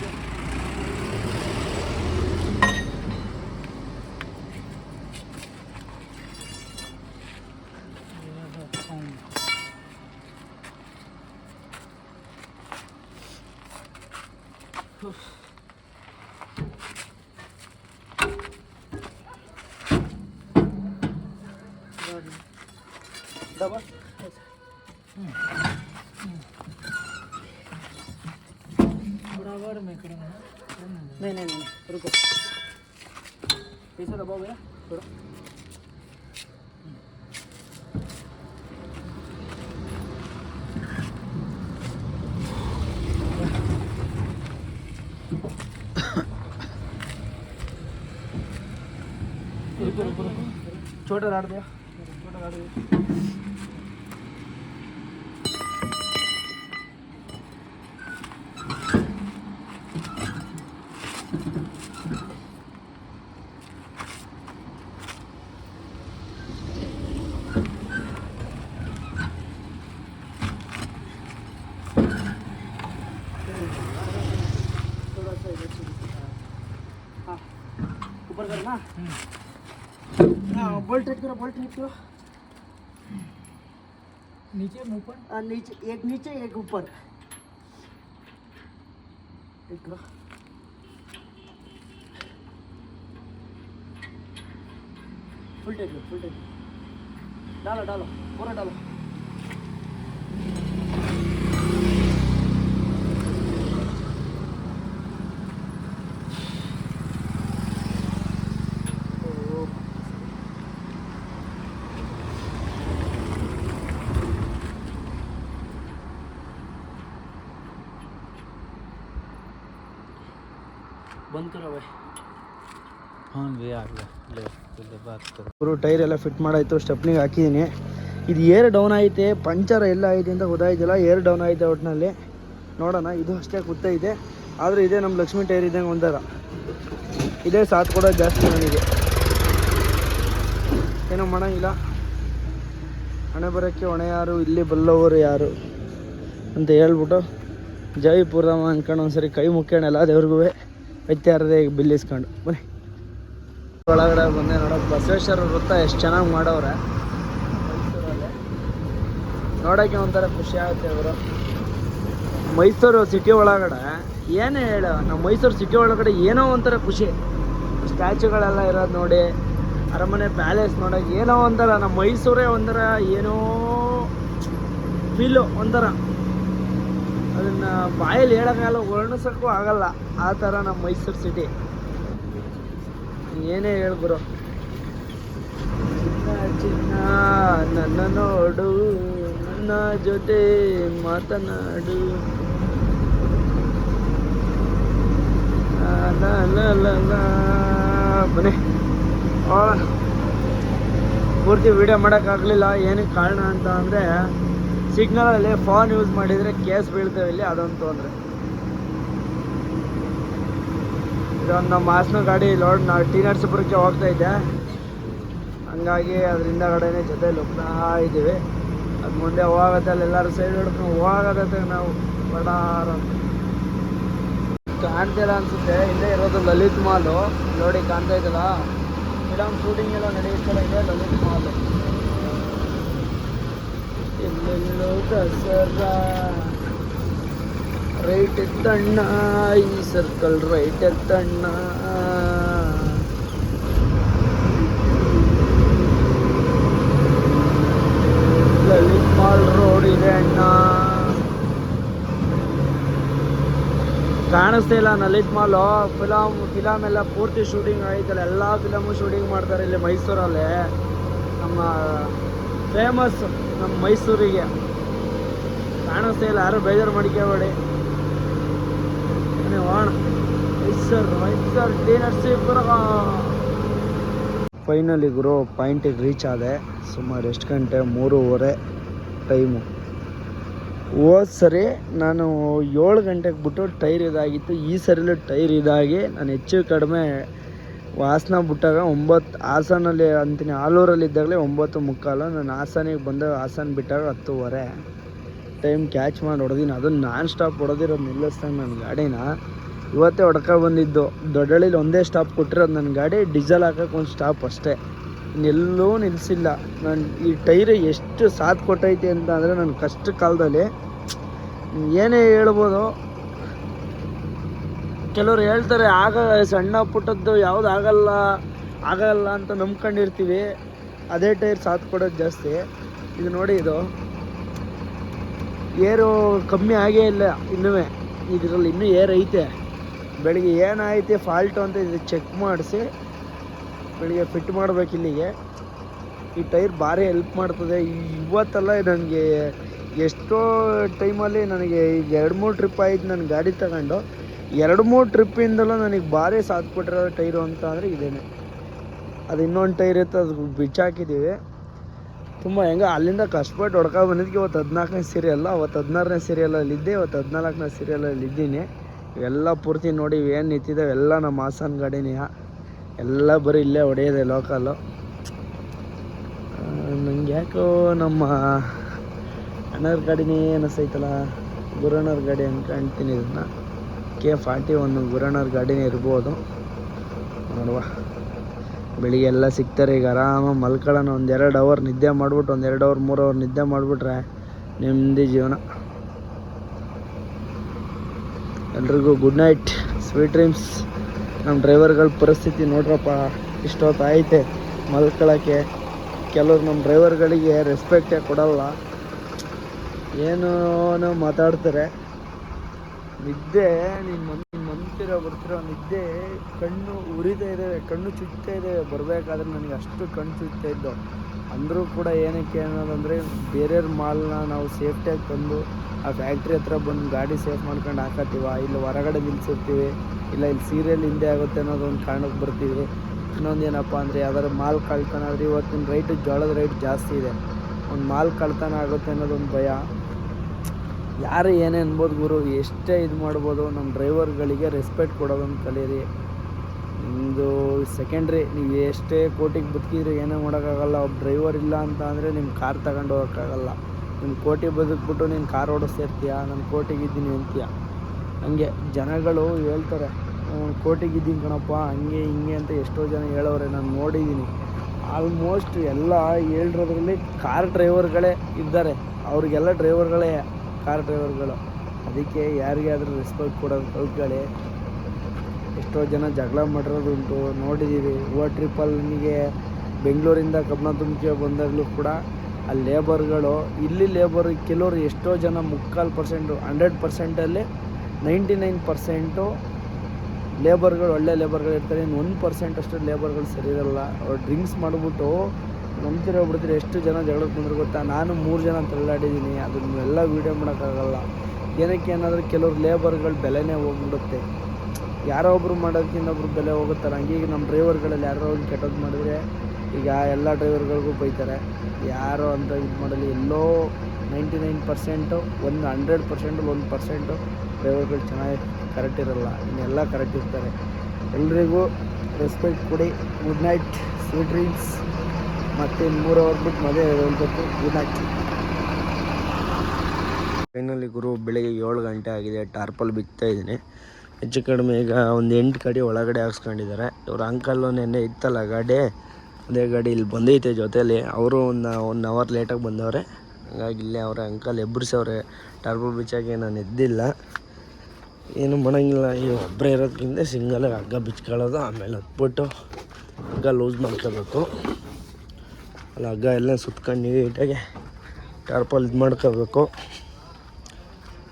नहीं नहीं नहीं रुको। पैसा दबाओ भैया थोड़ा। छोटा लाड़ दिया। छोटा लाड़ दिया। हाँ बोल्ट करो बोल्ट करो नीचे मुँह पर नीचे एक नीचे एक ऊपर एक फुल टेक फुल टेक डालो डालो पूरा डालो बंद करो भाई हाँ ले आ गया ले पहले बात करो ಗುರು ಟೈರ್ ಎಲ್ಲ ಫಿಟ್ ಮಾಡಾಯ್ತು ಸ್ಟೆಪ್ನಿಗೆ ಹಾಕಿದ್ದೀನಿ ಇದು ಏರ್ ಡೌನ್ ಐತೆ ಪಂಚರ್ ಎಲ್ಲ ಐತೆ ಅಂತ ಗೊತ್ತಾಯ್ತಿಲ್ಲ ಏರ್ ಡೌನ್ ಐತೆ ಒಟ್ಟಿನಲ್ಲಿ ನೋಡೋಣ ಇದು ಅಷ್ಟೇ ಗೊತ್ತೈತೆ ಆದರೆ ಇದೇ ನಮ್ಮ ಲಕ್ಷ್ಮಿ ಟೈರ್ ಇದ್ದಂಗೆ ಒಂಥರ ಇದೇ ಸಾಥ್ ಕೊಡೋದು ಜಾಸ್ತಿ ನನಗೆ ಏನೋ ಮಾಡೋಂಗಿಲ್ಲ ಹಣೆ ಬರೋಕ್ಕೆ ಹೊಣೆ ಯಾರು ಇಲ್ಲಿ ಬಲ್ಲವರು ಯಾರು ಅಂತ ಹೇಳ್ಬಿಟ್ಟು ಜೈಪುರದಮ್ಮ ಅನ್ಕೊಂಡು ಒಂದ್ಸರಿ ಕೈ ಮುಕ್ಕೋಣ ಎಲ್ಲ ದೇವ್ರಿಗೂ ವ್ಯತ್ಯಾರದೇ ಬಿಲ್ ಇಸ್ಕೊಂಡು ಬನ್ನಿ. ಒಳಗಡೆ ಬಂದೆ ನೋಡೋಕೆ. ಬಸವೇಶ್ವರ ವೃತ್ತ ಎಷ್ಟು ಚೆನ್ನಾಗಿ ಮಾಡವ್ರೆ. ನೋಡೋಕ್ಕೆ ಒಂಥರ ಖುಷಿ ಆಗುತ್ತೆ ಅವರು ಮೈಸೂರು ಸಿಟಿ ಒಳಗಡೆ ಏನೇ ಹೇಳು ನಮ್ಮ ಮೈಸೂರು ಸಿಟಿ ಒಳಗಡೆ ಏನೋ ಒಂಥರ ಖುಷಿ. ಸ್ಟ್ಯಾಚುಗಳೆಲ್ಲ ಇರೋದು ನೋಡಿ, ಅರಮನೆ ಪ್ಯಾಲೇಸ್ ನೋಡೋಕೆ ಏನೋ ಒಂಥರ ನಮ್ಮ ಮೈಸೂರೇ ಒಂಥರ ಏನೋ ಫೀಲು ಒಂಥರ. ಅದನ್ನು ಬಾಯಲ್ಲಿ ಹೇಳೋಕ್ಕಾಗಲ್ಲ ವರ್ಣಿಸೋಕ್ಕೂ ಆಗಲ್ಲ. ಆ ಥರ ನಮ್ಮ ಮೈಸೂರು ಸಿಟಿ ಏನೇ ಹೇಳ್ಬರು ಚಿನ್ನ ಚಿನ್ನ, ನನ್ನ ನೋಡು, ನನ್ನ ಜೊತೆ ಮಾತನಾಡು. ಬನ್ನಿ. ಪೂರ್ತಿ ವಿಡಿಯೋ ಮಾಡೋಕ್ಕಾಗಲಿಲ್ಲ ಏನಕ್ಕೆ ಕಾರಣ ಅಂತ ಅಂದರೆ ಸಿಗ್ನಲಲ್ಲಿ ಫೋನ್ ಯೂಸ್ ಮಾಡಿದರೆ ಕೇಸ್ ಬೀಳ್ತೇವೆ ಇಲ್ಲಿ, ಅದೊಂದು ತೊಂದರೆ. ಇದೊಂದು ನಮ್ಮ ಹಾಸನ ಗಾಡಿ ಲೋಡ್ ನಾವು ಟಿ ನರ್ಸಪುರಕ್ಕೆ ಹೋಗ್ತಾ ಇದ್ದೆ. ಹಂಗಾಗಿ ಅದರಿಂದ ಕಡೆನೇ ಜೊತೆಲಿ ಹೋಗ್ತಾ ಇದ್ದೀವಿ. ಅದು ಮುಂದೆ ಹೋಗತ್ತೆ, ಅಲ್ಲಿ ಎಲ್ಲರೂ ಸೈಡ್ ಹಿಡ್ಕೊಂಡು ಹೋಗೋದತ್ತೆ ನಾವು. ಬಡಾರ. ಕಾಣ್ತಿಲ್ಲ ಅನ್ಸುತ್ತೆ, ಇಲ್ಲೇ ಇರೋದು ಲಲಿತ್ ಮಾಲು ನೋಡಿ, ಕಾಣ್ತಾ ಇದ್ದಲ್ಲ ಮೇಡಮ್ ಶೂಟಿಂಗ್ ಎಲ್ಲ ನಡೆಯುತ್ತಲ್ಲ ಇದೆ ಲಲಿತ್ ಮಾಲು ಎಲ್ಲೆಲ್ಲೋ ದಸರಾ ರೈಟ್ ಎತ್ತಣ್ಣ ಈ ಸರ್ಕಲ್ ರೈಟ್ ಎತ್ತಣ್ಣ ಲಲಿತ್ ಮಾಲ್ ರೋಡ್ ಇದೆ ಅಣ್ಣ. ಕಾಣಿಸ್ತಾ ಇಲ್ಲ ನಲಿತ್ ಮಾಲು ಫಿಲಮ್ ಫಿಲಮ್ ಎಲ್ಲ ಪೂರ್ತಿ ಶೂಟಿಂಗ್ ಆಯ್ತಲ್ಲ ಎಲ್ಲ ಫಿಲಮು ಶೂಟಿಂಗ್ ಮಾಡ್ತಾರೆ ಇಲ್ಲಿ ಮೈಸೂರಲ್ಲಿ. ನಮ್ಮ ಫೇಮಸ್ ನಮ್ಮ ಮೈಸೂರಿಗೆ. ಕಾಣಿಸ್ತಾ ಇಲ್ಲ, ಯಾರು ಬೇಜಾರು ಮಾಡಿಕೋಬೇಡಿ ಹೋಣ ಮೈಸೂರು ಮೈಸೂರು ಟಿ ಫೈನಲಿ ಗುರು ಪಾಯಿಂಟಿಗೆ ರೀಚ್ ಆದೆ. ಸುಮಾರು ಎಷ್ಟು ಗಂಟೆ? ಮೂರುವರೆ ಟೈಮು. ಹೋದ ಸರಿ ನಾನು ಏಳು ಗಂಟೆಗೆ ಬಿಟ್ಟು ಟೈರ್ ಇದಾಗಿತ್ತು. ಈ ಸರಿಲೂ ಟೈರ್ ಇದಾಗಿ ನಾನು ಹೆಚ್ಚು ಕಡಿಮೆ ವಾಸನ ಬಿಟ್ಟಾಗ ಒಂಬತ್ತು ಹಾಸನಲ್ಲಿ ಅಂತೀನಿ. ಆಲೂರಲ್ಲಿ ಇದ್ದಾಗಲೇ ಒಂಬತ್ತು ಮುಕ್ಕಾಲು. ನಾನು ಹಾಸನಿಗೆ ಬಂದಾಗ ಹಾಸನ ಬಿಟ್ಟಾಗ ಹತ್ತುವರೆ. ಟೈಮ್ ಕ್ಯಾಚ್ ಮಾಡಿ ಹೊಡೆದೀನಿ. ಅದು ನಾನ್ ಸ್ಟಾಪ್ ಹೊಡೆದಿರೋದು ನಿಲ್ಲಿಸ್ದಂಗೆ ನನ್ನ ಗಾಡಿನ. ಇವತ್ತೇ ಹೊಡ್ಕೊ ಬಂದಿದ್ದು. ದೊಡ್ಡಳ್ಳಿಲಿ ಒಂದೇ ಸ್ಟಾಪ್ ಕೊಟ್ಟಿರೋದು ನನ್ನ ಗಾಡಿ. ಡೀಸೆಲ್ ಹಾಕೋಕೆ ಒಂದು ಸ್ಟಾಪ್ ಅಷ್ಟೇ. ಇನ್ನೆಲ್ಲೂ ನಿಲ್ಲಿಸಿಲ್ಲ ನಾನು ಈ ಟೈರ್ ಎಷ್ಟು ಸಾಥ್ ಕೊಟ್ಟೈತೆ ಅಂತ ಅಂದರೆ ನನ್ನ ಕಷ್ಟ ಕಾಲದಲ್ಲಿ ಏನೇ ಹೇಳ್ಬೋದು. ಕೆಲವ್ರು ಹೇಳ್ತಾರೆ, ಆಗ ಸಣ್ಣ ಪುಟ್ಟದ್ದು ಯಾವ್ದು ಆಗಲ್ಲ ಆಗಲ್ಲ ಅಂತ ನಂಬ್ಕೊಂಡಿರ್ತೀವಿ. ಅದೇ ಟೈರ್ ಸಾಥ್ ಕೊಡೋದು ಜಾಸ್ತಿ. ಇದು ನೋಡಿ ಇದು. ಏರು ಕಮ್ಮಿ ಆಗೇ ಇಲ್ಲ ಇನ್ನೂ ಇದರಲ್ಲಿ ಇನ್ನೂ ಏರ್ ಐತೆ. ಬೆಳಿಗ್ಗೆ ಏನಾಯ್ತು ಫಾಲ್ಟು ಅಂತ ಇದು ಚೆಕ್ ಮಾಡಿಸಿ, ಬೆಳಿಗ್ಗೆ ಫಿಟ್ ಮಾಡ್ಬೇಕು ಇಲ್ಲಿಗೆ. ಈ ಟೈರ್ ಭಾರಿ ಹೆಲ್ಪ್ ಮಾಡ್ತದೆ. ಇವತ್ತಲ್ಲ ನನಗೆ ಎಷ್ಟೋ ಟೈಮಲ್ಲಿ ನನಗೆ ಈಗ ಎರಡು ಮೂರು ಟ್ರಿಪ್ ಆಯ್ತು ನನ್ನ ಗಾಡಿ ತಗೊಂಡು. ಎರಡು ಮೂರು ಟ್ರಿಪ್ಪಿಂದಲೂ ನನಗೆ ಭಾರಿ ಸಾಥ್ ಕೊಟ್ಟಿರೋ ಟೈರು ಅಂತ ಅಂದರೆ ಇದೇನೆ. ಅದು ಇನ್ನೊಂದು ಟೈರ್ ಇತ್ತು, ಅದು ಬಿಚ್ಚಾಕಿದ್ದೀವಿ ತುಂಬ ಹೆಂಗೆ ಅಲ್ಲಿಂದ ಕಷ್ಟಪಟ್ಟು ಹೊಡ್ಕೊ ಬಂದಿದ್ದಕ್ಕೆ ಇವತ್ತು ಹದಿನಾಲ್ಕನೇ ಸೀರಿಯಲ್ಲ ಅವತ್ತು ಹದಿನಾರನೇ ಸೀರಿಯಲಲ್ಲಿ ಇದ್ದೆ, ಇವತ್ತು ಹದಿನಾಲ್ಕನೇ ಸೀರಿಯಲಲ್ಲಿ ಇದ್ದೀನಿ. ಇವೆಲ್ಲ ಪೂರ್ತಿ ನೋಡಿ ಏನು ನಿಂತಿದ್ದಾವೆ ಎಲ್ಲ ನಮ್ಮ ಹಾಸನ ಗಾಡಿನೇ ಎಲ್ಲ ಬರೀ ಇಲ್ಲೇ ಹೊಡೆಯೋದೆ ಲೋಕಲ್ಲು ನಂಗೆ ಯಾಕೋ ನಮ್ಮ ಅಣ್ಣರ ಗಾಡಿನೇ ಅನಿಸ್ತೈತಲ್ಲ ಗುರಣ್ಣರ ಗಾಡಿ ಅನ್ಕೊಂತೀನಿ ಇದನ್ನ. ಕೆ ಫಾರ್ಟಿ ಒನ್ ಗುರಣರ್ ಗಾಡಿನೇ ಇರ್ಬೋದು. ನೋಡುವ. ಬೆಳಿಗ್ಗೆ ಎಲ್ಲ ಸಿಗ್ತಾರೆ ಈಗ ಆರಾಮಾಗಿ ಮಲ್ಕೊಳ್ಳೋಣ. ಒಂದು ಎರಡು ಅವರ್ ನಿದ್ದೆ ಮಾಡ್ಬಿಟ್ಟು, ಒಂದು ಎರಡು ಅವರ್ ಮೂರು ಅವರ್ ನಿದ್ದೆ ಮಾಡಿಬಿಟ್ರೆ ನೆಮ್ಮದಿ ಜೀವನ. ಎಲ್ರಿಗೂ ಗುಡ್ ನೈಟ್ ಸ್ವೀಟ್ ಡ್ರೀಮ್ಸ್ ನಮ್ಮ ಡ್ರೈವರ್ಗಳ ಪರಿಸ್ಥಿತಿ ನೋಡ್ರಪ್ಪ, ಇಷ್ಟೊತ್ತು ಐತೆ ಮಲ್ಕೊಳ್ಳೋಕ್ಕೆ ಕೆಲವ್ರು ನಮ್ಮ ಡ್ರೈವರ್ಗಳಿಗೆ ರೆಸ್ಪೆಕ್ಟೇ ಕೊಡಲ್ಲ. ಏನೋ ಮಾತಾಡ್ತಾರೆ. ನಿದ್ದೆ, ನೀನು ಮನ್ ಬರ್ತಿರೋ ನಿದ್ದೆ ಕಣ್ಣು ಉರಿತಾ ಇದೆ, ಕಣ್ಣು ಚುಚ್ತಾ ಇದೆ. ಬರಬೇಕಾದ್ರೆ ನನಗೆ ಅಷ್ಟು ಕಣ್ಣು ಚುಚ್ತಾ ಇದ್ದು. ಅಂದರೂ ಕೂಡ ಏನಕ್ಕೆ ಅನ್ನೋದಂದರೆ ಬೇರೆಯವ್ರ ಮಾಲ್ನ ನಾವು ಸೇಫ್ಟಿಯಾಗಿ ತಂದು ಆ ಫ್ಯಾಕ್ಟ್ರಿ ಹತ್ರ ಬಂದು ಗಾಡಿ ಸೇಫ್ ಮಾಡ್ಕೊಂಡು ಹಾಕತ್ತೀವ? ಇಲ್ಲಿ ಹೊರಗಡೆ ನಿಲ್ಸಿರ್ತೀವಿ? ಇಲ್ಲ ಇಲ್ಲಿ ಸೀರಿಯಲ್ ಹಿಂದೆ ಆಗುತ್ತೆ ಅನ್ನೋದು ಒಂದು ಕಾರಣಕ್ಕೆ ಬರ್ತೀವಿ? ಇನ್ನೊಂದು ಏನಪ್ಪ ಅಂದರೆ ಯಾವ್ದಾದ್ರು ಮಾಲ್ ಕಳ್ತನ ಆದರೆ ಇವತ್ತಿನ ರೈಟು ಜೋಳದ ರೇಟ್ ಜಾಸ್ತಿ ಇದೆ. ಒಂದು ಮಾಲ್ ಕಳ್ತನ ಆಗುತ್ತೆ ಅನ್ನೋದೊಂದು ಭಯ. ಯಾರು ಏನೇ ಅನ್ಬೋದು ಗುರು ಎಷ್ಟೇ ಇದು ಮಾಡ್ಬೋದು ನಮ್ಮ ಡ್ರೈವರ್ಗಳಿಗೆ ರೆಸ್ಪೆಕ್ಟ್ ಕೊಡೋದನ್ನು ಕಲೀರಿ ನಿಮ್ಮದು ಸೆಕೆಂಡ್ರಿ ನೀವು ಎಷ್ಟೇ ಕೋಟಿಗೆ ಬದುಕಿದ್ರೆ ಏನೇ ಮಾಡೋಕ್ಕಾಗಲ್ಲ. ಒಬ್ಬ ಡ್ರೈವರ್ ಇಲ್ಲ ಅಂತ ಅಂದರೆ ನಿಮ್ಮ ಕಾರ್ ತಗೊಂಡು ಹೋಗೋಕ್ಕಾಗಲ್ಲ. ನಿಮ್ಮ ಕೋಟಿ ಬದುಕ್ಬಿಟ್ಟು ನೀನು ಕಾರ್ ಓಡಿಸ್ತಿರ್ತೀಯ ನಾನು ಕೋಟಿಗಿದ್ದೀನಿ ಅಂತೀಯ? ಹಂಗೆ ಜನಗಳು ಹೇಳ್ತಾರೆ "ಹ್ಮ್, ಕೋಟಿಗಿದ್ದೀನಿ ಕಣಪ್ಪ ಹಂಗೆ ಹಿಂಗೆ ಅಂತ ಎಷ್ಟೋ ಜನ ಹೇಳೋರೆ ನಾನು ನೋಡಿದ್ದೀನಿ. ಆಲ್ಮೋಸ್ಟ್ ಎಲ್ಲ ಹೇಳಿರೋದ್ರಲ್ಲಿ ಕಾರ್ ಡ್ರೈವರ್ಗಳೇ ಇದ್ದಾರೆ. ಅವ್ರಿಗೆಲ್ಲ ಡ್ರೈವರ್ಗಳೇ ಕಾರ್ ಡ್ರೈವರ್ಗಳು. ಅದಕ್ಕೆ ಯಾರಿಗಾದರೂ ರೆಸ್ಪೆಕ್ಟ್ ಕೊಡೋದು ಕಲ್ತ್ಕೊಳ್ಳಿ ಎಷ್ಟೋ ಜನ ಜಗಳ ಮಾಡಿರೋದುಂಟು ನೋಡಿದ್ದೀವಿ ಓ ನಿಮಗೆ ಬೆಂಗಳೂರಿಂದ ಕಬ್ಬಣ ತುಂಬಿಕೆ ಬಂದಾಗಲೂ ಕೂಡ ಆ ಲೇಬರ್ಗಳು, ಇಲ್ಲಿ ಲೇಬರ್ ಕೆಲವರು ಎಷ್ಟೋ ಜನ ಮುಕ್ಕಾಲು ಪರ್ಸೆಂಟು, ಹಂಡ್ರೆಡ್ ಪರ್ಸೆಂಟಲ್ಲಿ ನೈಂಟಿ ನೈನ್ ಪರ್ಸೆಂಟು ಲೇಬರ್ಗಳು, ಒಳ್ಳೆ ಲೇಬರ್ಗಳು ಇರ್ತಾರೆ. ಇನ್ನು ಒಂದು ಪರ್ಸೆಂಟ್ ಅಷ್ಟು ಲೇಬರ್ಗಳು ಸರಿ ಇರೋಲ್ಲ. ಅವ್ರು ಡ್ರಿಂಕ್ಸ್ ಮಾಡಿಬಿಟ್ಟು ನಂಬ್ತಿರೋ ಬಿಡ್ತೀರಿ ಎಷ್ಟು ಜನ ಜಗಳಕ್ಕೆ ಬಂದ್ರು ಗೊತ್ತಾ? ನಾನು ಮೂರು ಜನ ತಳ್ಳಾಡಿದ್ದೀನಿ. ಅದನ್ನೆಲ್ಲ ವೀಡಿಯೋ ಮಾಡೋಕ್ಕಾಗಲ್ಲ. ಏನಕ್ಕೆ ಏನಾದರೂ ಕೆಲವ್ರು ಲೇಬರ್ಗಳು ಬೆಲೆನೇ ಹೋಗ್ಬಿಡುತ್ತೆ. ಯಾರೋ ಒಬ್ರು ಮಾಡೋದಕ್ಕಿಂತ ಒಬ್ರು ಬೆಲೆ ಹೋಗುತ್ತಲ್ಲ? ಹಂಗೆ ನಮ್ಮ ಡ್ರೈವರ್ಗಳಲ್ಲಿ ಯಾರೋ ಒಂದು ಕೆಟ್ಟದ್ದು ಮಾಡಿದ್ರೆ ಈಗ ಎಲ್ಲ ಡ್ರೈವರ್ಗಳಿಗೂ ಬೈತಾರೆ. ಯಾರೋ ಅಂತ ಇದು ಮಾಡಲಿ ಎಲ್ಲೋ ನೈಂಟಿ ನೈನ್ ಪರ್ಸೆಂಟು ಒಂದು ಹಂಡ್ರೆಡ್ ಪರ್ಸೆಂಟ್ ಒಂದು ಪರ್ಸೆಂಟು ಡ್ರೈವರ್ಗಳು ಚೆನ್ನಾಗಿ ಕರೆಕ್ಟ್ ಇರಲ್ಲ. ಇನ್ನೆಲ್ಲ ಕರೆಕ್ಟ್ ಇರ್ತಾರೆ. ಎಲ್ರಿಗೂ ರೆಸ್ಪೆಕ್ಟ್ ಕೊಡಿ. ಗುಡ್ ನೈಟ್ ಸ್ವೀಟ್ ಡ್ರೀಮ್ಸ್ ಮತ್ತೆ ಮೂರು ಅವರ್ ಬಿಟ್ಟು ಮದುವೆ ಹೇಳ್ಬೇಕು ಇದಾಕಿ ಫೈನಲಿ ಗುರು, ಬೆಳಿಗ್ಗೆ ಏಳು ಗಂಟೆ ಆಗಿದೆ ಟಾರ್ಪಲ್ ಬಿಚ್ತಾ ಇದ್ದೀನಿ. ಹೆಚ್ಚು ಕಡಿಮೆ ಈಗ ಒಂದು ಎಂಟು ಕಡೆ ಒಳಗಡೆ ಹಾಕ್ಸ್ಕೊಂಡಿದ್ದಾರೆ. ಇವ್ರ ಅಂಕಲ್ಲು ನೆನ್ನೆ ಇತ್ತಲ್ಲ ಗಾಡಿ? ಅದೇ ಗಾಡಿ ಇಲ್ಲಿ ಬಂದೈತೆ ಜೊತೇಲಿ. ಅವರು ಒಂದು ಒನ್ ಅವರ್ ಲೇಟಾಗಿ ಬಂದವ್ರೆ. ಹಂಗಾಗಿ ಇಲ್ಲೇ ಅವರ ಅಂಕಲ್ ಎಬ್ಬರಿಸವ್ರೆ. ಟಾರ್ಪಲ್ ಬಿಚ್ಚಾಗೆ ನಾನು ಎದ್ದಿಲ್ಲ. ಏನು ಮಾಡೋಂಗಿಲ್ಲ, ಈ ಒಬ್ಬರೇ ಇರೋದ್ರಿಂದ ಸಿಂಗಲಾಗಿ ಹಗ್ಗ ಬಿಚ್ಕೊಳ್ಳೋದು, ಆಮೇಲೆ ಹತ್ಬಿಟ್ಟು ಹಗ್ಗ ಲೂಸ್ ಮಾಡ್ಕೋಬೇಕು. ಅಲ್ಲ ಹಗ್ಗ ಎಲ್ಲ ಸುತ್ಕೊಂಡು ನೀಟಾಗಿ ಟಾರ್ಪಲ್ ಇದು ಮಾಡ್ಕೋಬೇಕು.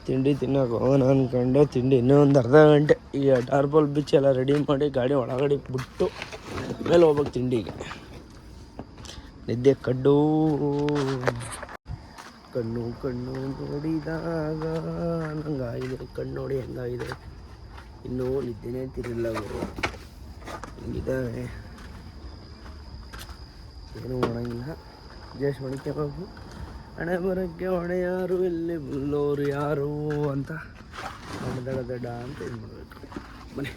ತಿಂಡಿ ತಿನ್ನೋಕೆ ಹೋಗೋಣ ಅಂದ್ಕೊಂಡು ತಿಂಡಿ ಇನ್ನೂ ಒಂದು ಅರ್ಧ ಗಂಟೆ. ಈಗ ಟಾರ್ಪಲ್ ಬಿಚ್ಚಿ ಎಲ್ಲ ರೆಡಿ ಮಾಡಿ ಗಾಡಿ ಒಳಗಡೆ ಬಿಟ್ಟು ಮೇಲೆ ಹೋಗ್ಬೇಕು ತಿಂಡಿಗೆ. ನಿದ್ದೆ ಕಡ್ಡು. ಕಣ್ಣು ಕಣ್ಣು ನೋಡಿದಾಗ ನಂಗಾಗಿದೆ ಕಣ್ಣು ನೋಡಿ ಹೆಂಗಾಗಿದೆ. ಇನ್ನೂ ನಿದ್ದೆನೇ ತಿರಿಲ್ಲ ಅವರು ಹಿಂಗಿದ್ದಾವೆ. ಏನೂ ಜೇಷ್ ಒಣಕ್ಕೆ ಬಾಬು ಹಣೆ ಬರೋಕ್ಕೆ ಹೊಣೆ ಯಾರು ಎಲ್ಲಿ ಬುಲ್ಲೋರು ಯಾರು ಅಂತ ದಡ ದಡ ಅಂತ ಇದು ಮಾಡಬೇಕು. ಬನ್ನಿ.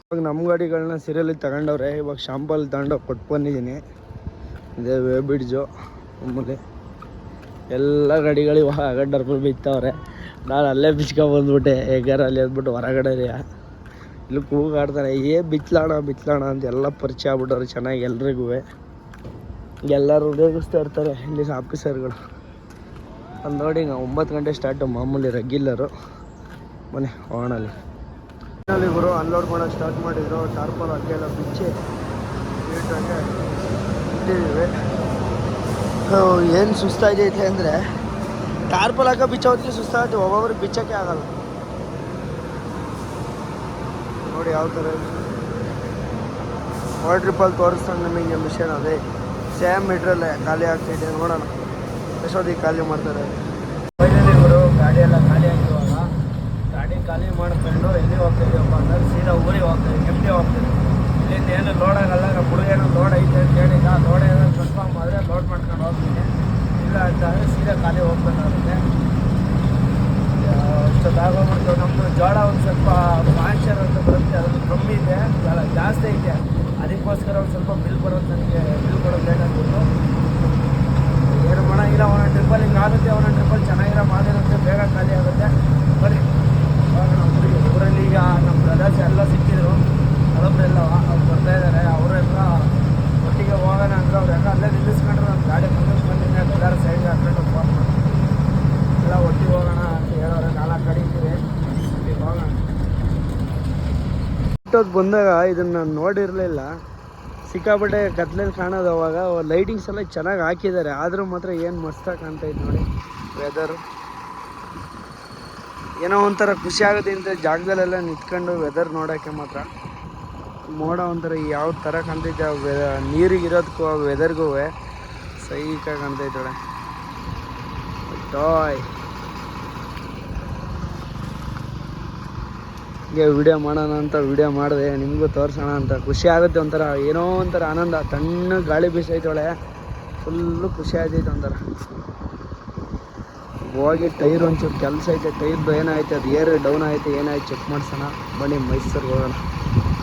ಇವಾಗ ನಮ್ಮ ಗಾಡಿಗಳನ್ನ ಸೀರಿಯಲ್ಲಿ ತಗೊಂಡವ್ರೆ. ಇವಾಗ ಶಾಂಪಲ್ ತಗೊಂಡೋಗಿ ಕೊಟ್ಟು ಬಂದಿದ್ದೀನಿ. ಇದೇ ವೇ ಬಿಡ್ಜು ಆಮೇಲೆ ಎಲ್ಲ ಗಾಡಿಗಳು ಇವಾಗ ಡರ್ಬಲ್ ಬಿತ್ತವ್ರೆ. ನಾನು ಅಲ್ಲೇ ಬಿಚ್ಕೊಂಬಂದ್ಬಿಟ್ಟೆ ಹೇಗಾರ ಅಲ್ಲಿ ಅಂದ್ಬಿಟ್ಟು ಹೊರಗಡೆ ಇಲ್ಲಿ ಕೂಗಾಡ್ತಾರೆ, ಏ, ಬಿತ್ಲಾಣ ಬಿತ್ಲಾಣ ಅಂತ ಎಲ್ಲ ಪರಿಚಯ ಆಗ್ಬಿಟ್ಟವ್ರೆ ಚೆನ್ನಾಗಿ ಎಲ್ರಿಗೂ. ಎಲ್ಲರೂ ರೇಗಿಸ್ತಾ ಇರ್ತಾರೆ, ಇಲ್ಲಿ ಆಫೀಸರ್ಗಳು. ಅಲ್ಲಿ ನೋಡಿ ಹಿಂಗೆ ಒಂಬತ್ತು ಗಂಟೆ ಸ್ಟಾರ್ಟು ಮಾಮೂಲಿ ರೆಗ್ಯುಲರು ಮನೆ ಓಣಲ್ಲಿ ಇವರು ಅನ್ಲೋಡ್ ಮಾಡೋಕೆ ಸ್ಟಾರ್ಟ್ ಮಾಡಿದ್ರು, ಟಾರ್ಪಲ್ ಹಗ್ಗೆಲ್ಲ ಬಿಚ್ಚಿ ಇಟ್ಟಿದ್ದೀವಿ. ಏನು ಸುಸ್ತಾಗೈತೆ ಅಂದರೆ, ಟಾರ್ಪಲ್ ಹಾಕೋ ಬಿಚ್ಚೋದಕ್ಕೆ ಸುಸ್ತಾಗುತ್ತೆ ಒಬ್ಬೊಬ್ರಿಗೆ ಬಿಚ್ಚೋಕ್ಕೆ ಆಗಲ್ಲ. ನೋಡಿ ಯಾವ ಥರ ವಾಟರ್ ಟ್ರಿಪ್ಪಲ್ಲಿ ತೋರಿಸ್ತಾನೆ ನಿಮಗೆ ಮಿಷನ್ ಅದೇ. ಸೇಮ್ ಮೀಟ್ರಲ್ಲೇ ಖಾಲಿ ಆಗ್ತಿದೆ ನೋಡೋಣ. ಎಷ್ಟೊತ್ತಿಗೆ ಖಾಲಿ ಮಾಡ್ತಾರೆ? ಫೈನಲಿ ಗುರು ಗಾಡಿ ಎಲ್ಲ ಖಾಲಿ ಆಗಿರುವಾಗ ಗಾಡಿ ಖಾಲಿ ಮಾಡ್ಕೊಂಡು ಎಲ್ಲಿ ಹೋಗ್ತಾ ಇದೀವಪ್ಪ ಅಂದ್ರೆ ಸೀದಾ ಊರಿಗೆ ಹೋಗ್ತಾ ಇದ್ದೀವಿ ಕೆಮ್ಮಿ ಹೋಗ್ತೀವಿ ಇಲ್ಲಿಂದ ಏನು ಲೋಡ್ ಆಗಲ್ಲ, ನಮ್ಮ ಲೋಡ್ ಐತೆ ಅಂತ ಹೇಳಿದ ಲೋಡ್ ಏನಾದ್ರು ಕನ್ಫರ್ಮ್ ಆದರೆ ಲೋಡ್ ಮಾಡ್ಕೊಂಡು ಹೋಗ್ತೀನಿ. ಇಲ್ಲ ಅಂತ ಅಂದರೆ ಸೀದಾ ಖಾಲಿ ಹೋಗ್ಬೇಕಾಗುತ್ತೆ. ಆಗೋಗ್ಬಿಡ್ತು ನಮ್ಮದು ಜೋಳ ಒಂದು ಸ್ವಲ್ಪ ಮಾಯಿಶ್ಚರ್ ಅಂತ ಬರುತ್ತೆ ಅದು ಕಮ್ಮಿ ಇದೆ, ಜೋಳ ಜಾಸ್ತಿ ಐತೆ. ಅದಕ್ಕೋಸ್ಕರ ಒಂದು ಸ್ವಲ್ಪ ಬಿಲ್ ಬರೋದು ನನಗೆ, ಬಿಲ್ ಕೊಡೋದು ಲೇಟ್ ಆಗ್ಬಿಟ್ಟು ಏನು ಮಾಡೋಂಗಿಲ್ಲ, ಒಂದೊಂದು ಟ್ರಿಪ್ಪಲ್ಲಿ ಹಿಂಗೆ ಆಗುತ್ತೆ, ಒಂದೊಂದು ಟ್ರಿಪ್ಪಲ್ಲಿ ಚೆನ್ನಾಗಿರೋ ಮಾದೇನಂತೆ ಬೇಗ ಖಾಲಿ ಆಗುತ್ತೆ. ಬರ್ರಿ. ಇವಾಗ ನಮ್ಮ ಊರಲ್ಲಿ ಈಗ ನಮ್ಮ ಬ್ರದರ್ಸ್ ಎಲ್ಲ ಸಿಕ್ಕಿದ್ರು. ಅದೊಬ್ಬರೆಲ್ಲ ಅವ್ರು ಬರ್ತಾ ಇದ್ದಾರೆ ಅವರೆಲ್ಲ ಒಟ್ಟಿಗೆ ಹೋಗೋಣ ಅಂದರೆ ಅವರೆಲ್ಲ ಅಲ್ಲೇ ನಿಲ್ಲಿಸ್ಕೊಂಡ್ರು ನಮ್ಮ ಗಾಡಿ ಮುಂದಿಸ್ಕೊಂಡಿದ್ದೆ ಬಂದಿದ್ದೆ ಸೈಡ್ ಹಾಕೊಂಡು ಹೊತ್ತು ಬಂದಾಗ ಇದನ್ನು ನೋಡಿರಲಿಲ್ಲ. ಸಿಕ್ಕಾಪಟ್ಟೆ ಕತ್ಲಲ್ಲಿ ಕಾಣೋದು ಅವಾಗ ಲೈಟಿಂಗ್ಸ್ ಎಲ್ಲ ಚೆನ್ನಾಗಿ ಹಾಕಿದ್ದಾರೆ. ಆದರೂ ಮಾತ್ರ ಏನು ಮಸ್ತಾಗಿ ಕಾಣ್ತೈತೆ ನೋಡಿ ವೆದರು ಏನೋ ಒಂಥರ ಖುಷಿ ಆಗುತ್ತೆ ಇಂಥ ಜಾಗದಲ್ಲೆಲ್ಲ ನಿಂತ್ಕೊಂಡು ವೆದರ್ ನೋಡೋಕ್ಕೆ ಮಾತ್ರ. ಮೋಡ ಒಂಥರ ಯಾವ ಥರ ಕಾಣ್ತೈತೆ ವೆ ನೀರಿಗೆ ಇರೋದಕ್ಕೂ ಆ ವೆದರ್ಗೂ ಸೈಕಾಗಿ ಕಾಣ್ತೈತೆ ಟಾಯ್ ಹೀಗೆ ವಿಡಿಯೋ ಮಾಡೋಣ ಅಂತ ವಿಡಿಯೋ ಮಾಡಿದೆ, ನಿಮಗೂ ತೋರಿಸೋಣ ಅಂತ. ಖುಷಿ ಆಗುತ್ತೆ ಒಂಥರ, ಏನೋ ಒಂಥರ ಆನಂದ. ತಣ್ಣ ಗಾಳಿ ಬೀಸೈತೆ ಒಳ್ಳೆ ಫುಲ್ಲು ಖುಷಿ ಆಗ್ತೈತೆ ಒಂಥರ. ಹೋಗಿ ಟೈರ್ ಒಂಚೂರು ಕೆಲಸ ಐತೆ ಟೈರ್ದು ಏನಾಯ್ತು, ಅದು ಏರ್ ಡೌನ್ ಆಯಿತು, ಏನಾಯ್ತು ಚೆಕ್ ಮಾಡಿಸೋಣ. ಬನ್ನಿ ಮೈಸೂರಿಗೆ ಹೋಗೋಣ.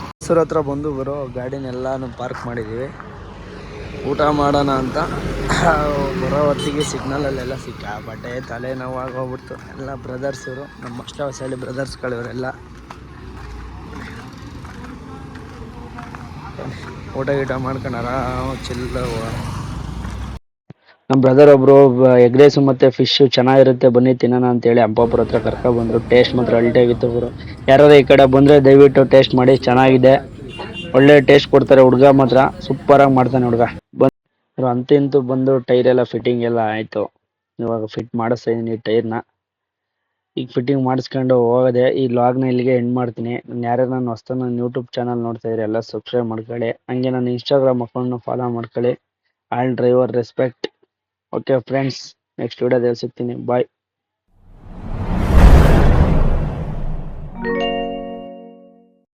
ಮೈಸೂರು ಹತ್ರ ಬಂದು ಬರೋ ಗಾಡಿನೆಲ್ಲಾನು ಪಾರ್ಕ್ ಮಾಡಿದ್ದೀವಿ ಊಟ ಮಾಡೋಣ ಅಂತ. ಬರೋ ಹೊತ್ತಿಗೆ ಸಿಗ್ನಲಲ್ಲೆಲ್ಲ ಸಿಕ್ಕಾಪಟ್ಟೆ ತಲೆನೋವು ಆಗೋಗ್ಬಿಡ್ತು ಎಲ್ಲ ಬ್ರದರ್ಸ್ ಇವರು, ನಮ್ಮ ಅಷ್ಟೇ ಬ್ರದರ್ಸ್ಗಳು ಇವರೆಲ್ಲ ಊಟ ಗೀಟ ಮಾಡ್ಕೊಂಡು ಆರಾಮ ಚಿಲ್ಲ ನಮ್ಮ ಬ್ರದರ್ ಒಬ್ರು ಎಗ್ ರೈಸು ಮತ್ತೆ ಫಿಶ್ ಚೆನ್ನಾಗಿರುತ್ತೆ, ಬನ್ನಿ ತಿನ್ನೋಣ ಅಂತೇಳಿ ಅಪ್ಪರ ಹತ್ರ ಕರ್ಕ ಬಂದ್ರು. ಟೇಸ್ಟ್ ಮಾತ್ರ ಅಲ್ಟಾಗಿತ್ತು ಅವರು ಯಾರಾದ್ರೂ ಈ ಕಡೆ ಬಂದ್ರೆ ದಯವಿಟ್ಟು ಟೇಸ್ಟ್ ಮಾಡಿ, ಚೆನ್ನಾಗಿದೆ. ಒಳ್ಳೆ ಟೇಸ್ಟ್ ಕೊಡ್ತಾರೆ ಹುಡುಗ ಮಾತ್ರ ಸೂಪರ್ ಆಗಿ ಮಾಡ್ತಾನೆ ಹುಡುಗ. ಬಂದು ಅಂತೂ ಇಂತೂ ಬಂದು ಟೈರ್ ಎಲ್ಲ ಫಿಟ್ಟಿಂಗ್ ಎಲ್ಲ ಆಯ್ತು. ಇವಾಗ ಫಿಟ್ ಮಾಡಿಸ್ತಾ ಇದೀನಿ ಟೈರ್ನ ಈಗ ಫಿಟ್ಟಿಂಗ್ ಮಾಡಿಸ್ಕೊಂಡು ಹೋಗದೆ, ಈ ಲಾಗ್ನ ಇಲ್ಲಿಗೆ ಎಂಡ್ ಮಾಡ್ತೀನಿ. ಯಾರ್ಯಾರು ನಾನು ಹೊಸ್ತು ನನ್ನ ಯೂಟ್ಯೂಬ್ ಚಾನಲ್ ನೋಡ್ತಾ ಇದ್ರೆ ಎಲ್ಲ ಸಬ್ಸ್ಕ್ರೈಬ್ ಮಾಡ್ಕೊಳ್ಳಿ. ಹಂಗೆ ನನ್ನ ಇನ್ಸ್ಟಾಗ್ರಾಮ್ ಅಕೌಂಟ್ನ ಫಾಲೋ ಮಾಡ್ಕೊಳ್ಳಿ. All driver respect okay friends next ವಿಡಿಯೋದಲ್ಲಿ ಸಿಗ್ತೀನಿ. ಬಾಯ್